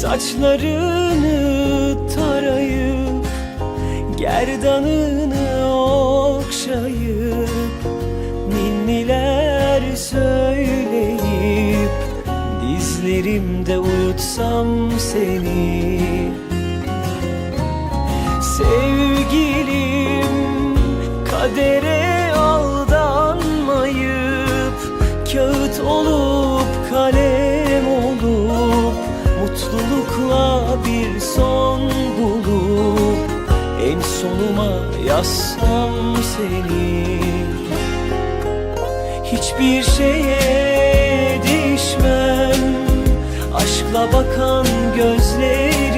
Saçlarını tarayıp Gerdanını okşayıp Ninniler söyleyip Dizlerimde uyutsam seni. Sevgilim kadere aldanmayıp Kağıt olup kalem Mutlulukla bir son bulup En sonuma yazsam seni. Hiçbir şeye değişmem. Aşkla bakan gözlerini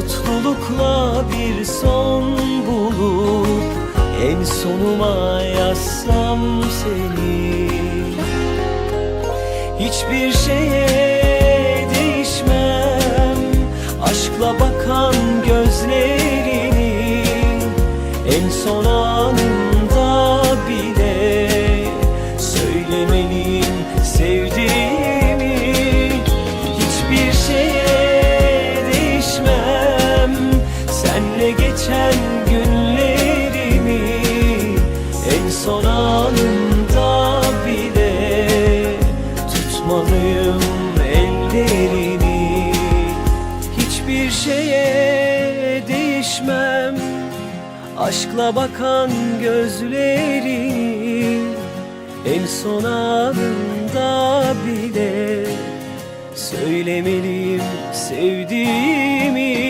Mutlulukla bir son bulup En sonuma yazsam seni. Hiçbir şeye değişmem Aşkla bakan gözlerini En son anımda bile Söylemeliyim değişmem. Aşkla bakan gözlerini En son anında bile Söylemeliyim sevdiğimi